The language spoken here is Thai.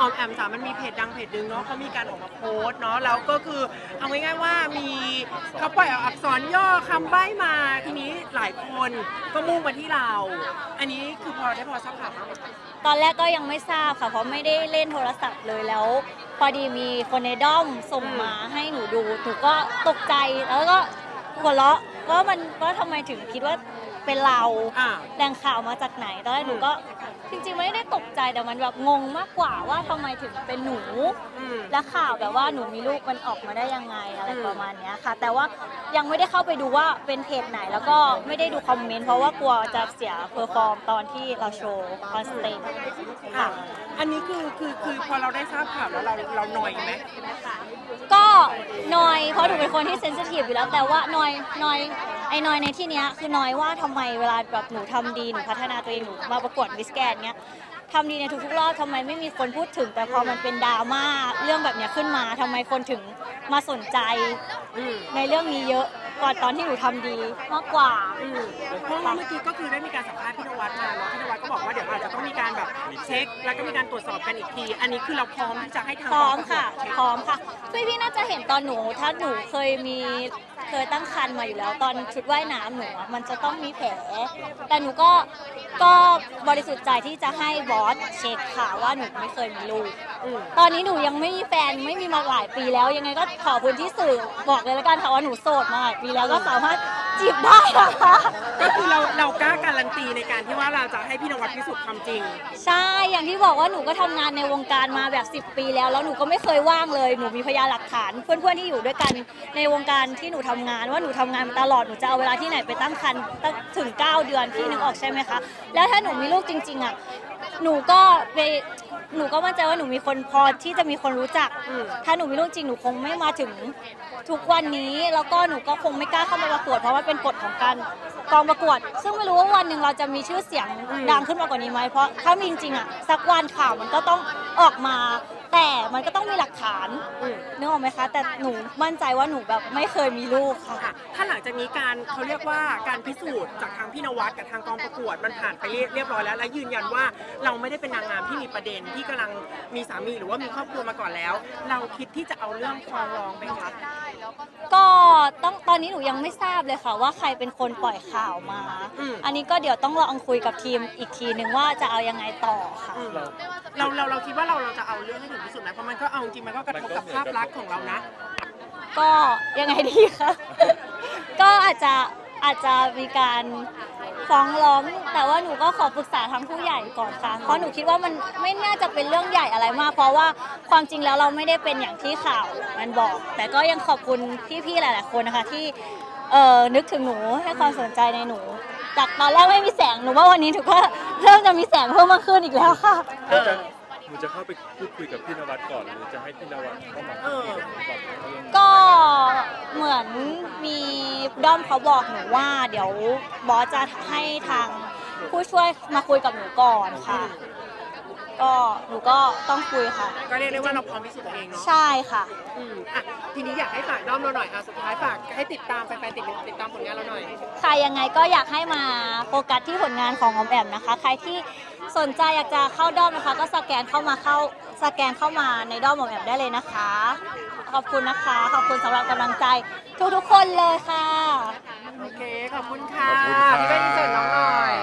ออมแอมจ๋ามันมีเพจดังเพจหนึ่งเนาะเขามีการออกมาโพสต์เนาะแล้วก็คือเอาง่ายๆว่ามีเขาปล่อยเอาอักษรย่อคำใบ้มาทีนี้หลายคนก็มุ่งมาที่เรา อันนี้คือพอได้พอทราบข่าวบ้างไหมตอนแรกก็ยังไม่ทราบค่ะ เพราะไม่ได้เล่นโทรศัพท์เลยแล้ว พอดีมีคนในด้อมส่งมาให้หนูดูหนูก็ตกใจแล้วก็หัวเราะว่ามันว่าทำไมถึงคิดว่า เป็นเราอ่า แหล่งข่าวมาจากไหนตอนแรกหนูก็จริงๆไม่ได้ตกใจแต่มันแบบงงมากกว่าว่าทำไมถึงเป็นหนู อืม และข่าวแบบว่าหนูมีลูกมันออกมาได้ยังไงอะไรอืม ประมาณเนี้ยค่ะ แต่ว่ายังไม่ได้เข้าไปดูว่าเป็นเพจไหนแล้วก็ไม่ได้ดูคอมเมนต์เพราะว่ากลัวจะเสียเพอร์ฟอร์มตอนที่เราโชว์คอนสเตนอะค่ะ อันนี้คือคือคือพอเราได้ทราบข่าวแล้วเราเราหน่อยไหม ก็นอยเพราะหนูเป็นคนที่เซนซิทีฟอยู่แล้วแต่ว่านอยนอย ไอ้นอยในที่เนี้ยคือนอยว่าทำไมเวลาแบบหนูทำดีหนูพัฒนาตัวเองหนูมาประกวดมิสแกนเนี้ยทำดีในทุกๆรอบทำไมไม่มีคนพูดถึง แต่พอมันเป็นดราม่าเรื่องแบบเนี้ยขึ้นมาทำไมคนถึงมาสนใจอืมในเรื่องนี้เยอะกว่าตอนที่หนูทำดีมากกว่า อืมเพราะว่าเมื่อกี้ก็คือได้มีการสัมภาษณ์พี่นวัดมาเนาะพี่นวัดก็บอกว่าเดี๋ยวอาจจะต้องมีการแบบเช็ค แล้วก็มีการตรวจสอบกันอีกที อันนี้คือเราพร้อมที่จะให้ทางพร้อมกงปรกวดค่ะเช็คพร้อมค่ะพี่พี่ๆน่าจะเห็นตอนหนู ถ้าหนูเคยมี เคยตั้งครรภ์มาอยู่แล้ว ตอนชุดว่ายน้ำหนูอะมันจะต้องมีแผล แต่หนูก็ก็บริสุทธิ์ใจที่จะให้บอสเช็คค่ะว่าหนูไม่เคยมีลูกตอนนี้หนูยังไม่มีแฟนไม่มีมาหลายปีแล้ว ยังไงก็ขอพื้นที่สื่อบอกเลยแล้วกันค่ะว่าหนูโสดมาหลายปีแล้วก็สามารถ จีบได้นะคะก็คือเราเรากล้าการันตีในการที่ว่าเราจะให้พี่นวัดพิสูจน์ความจริง ใช่อย่างที่บอกว่าหนูก็ทำงานในวงการมาแบบ 10 ปีแล้ว แล้วหนูก็ไม่เคยว่างเลย หนูมีพยานหลักฐาน เพื่อนๆที่อยู่ด้วยกันในวงการที่หนูทำงาน ว่าหนูทำงานมาตลอดหนูจะเอาเวลาที่ไหนไปตั้งครรภ์ตั้งถึง 9 เดือนพี่นึกออกใช่ไหมคะ แล้วถ้าหนูมีลูกจริงๆอะหนูก็ไป หนูก็มั่นใจว่าหนูมีคนพอที่จะมีคนรู้จัก ถ้าหนูมีลูกจริงหนูคงไม่มาถึงทุกวันนี้ แล้วก็หนูก็คงไม่กล้าเข้ามาประกวดเพราะว่าเป็นกฎของการกองประกวด ซึ่งไม่รู้ว่าวันหนึ่งเราจะมีชื่อเสียงดังขึ้นมากกว่านี้ไหมเพราะถ้ามีจริงๆอะสักวันข่าวมันก็ต้องออกมา แต่มันก็ต้องมีหลักฐานอืมนึกออกไหมคะ แต่หนูมั่นใจว่าหนูแบบไม่เคยมีลูกค่ะค่ะ ถ้าหลังจากนี้การเขาเรียกว่าการพิสูจน์จากทางพี่นวัดกับทางกองประกวดมันผ่านไปเรียบเรียบร้อยแล้ว และยืนยันว่าเราไม่ได้เป็นนางงามที่มีประเด็นที่กำลังมีสามีหรือว่ามีครอบครัวมาก่อนแล้ว เราคิดที่จะเอาเรื่องฟ้องร้องไหมคะก็ต้ องตอนนี้หนูยังไม่ทราบเลยค่ะว่าใครเป็นคนปล่อยข่าวมา อืม อันนี้ก็เดี๋ยวต้องลองคุยกับทีมอีกทีหนึ่งว่าจะเอายังไงต่อค่ะ อืมเราเราเราคิดว่าเราเราจะเอาเรื่องให้ถึงที่สุดไหมเพราะมันก็เอาจริงมันก็กระทบกับภาพลักษณ์ของเรานะ ก็ยังไงดีคะ ก็อาจจะอาจจะมีการ ฟ้องร้อง แต่ว่าหนูก็ขอปรึกษาทางผู้ใหญ่ก่อนค่ะ เพราะหนูคิดว่ามันไม่น่าจะเป็นเรื่องใหญ่อะไรมาก เพราะว่าความจริงแล้วเราไม่ได้เป็นอย่างที่ข่าวมันบอก แต่ก็ยังขอบคุณพี่ๆหลาย ๆ คนนะคะที่เอ่อนึกถึงหนูให้ความสนใจในหนู จากตอนแรกไม่มีแสงหนูว่าวันนี้ถือว่าเริ่มจะมีแสงเพิ่มมากขึ้นอีกแล้วค่ะเออหนูจะเข้าไปพูดคุยกับพี่นวัดก่อนหรือจะให้พี่นวัดเข้ามาพูดคุยกับหนูก่อนเรื่องก็เหมือนมี ด้อมเขาบอกหนูว่า เดี๋ยวบอสจะให้ทางผู้ช่วยมาคุยกับหนูก่อนค่ะ ก็หนูก็ต้องคุยค่ะ ก็เรียกได้ว่าเราพร้อมพิสูจน์ตัวเองเนาะใช่ค่ะ อืมอะทีนี้อยากให้ฝากด้อมเราหน่อยอะสุดท้ายฝากให้ติดตามแฟนๆติดติดตามผลงานเราหน่อยค่ะยังไงก็อยากให้มาโฟกัสที่ผลงานของออมแอมนะคะ ใครที่สนใจอยากจะเข้าด้อมนะคะ ก็สแกนเข้ามาเข้าสแกนเข้ามาในด้อมออมแอมได้เลยนะคะ ขอบคุณนะคะ ขอบคุณสำหรับกำลังใจทุกๆคนเลยค่ะ โอเค ขอบคุณค่ะ ขอบคุณครับ พี่เป็นเสร็จน้องหน่อย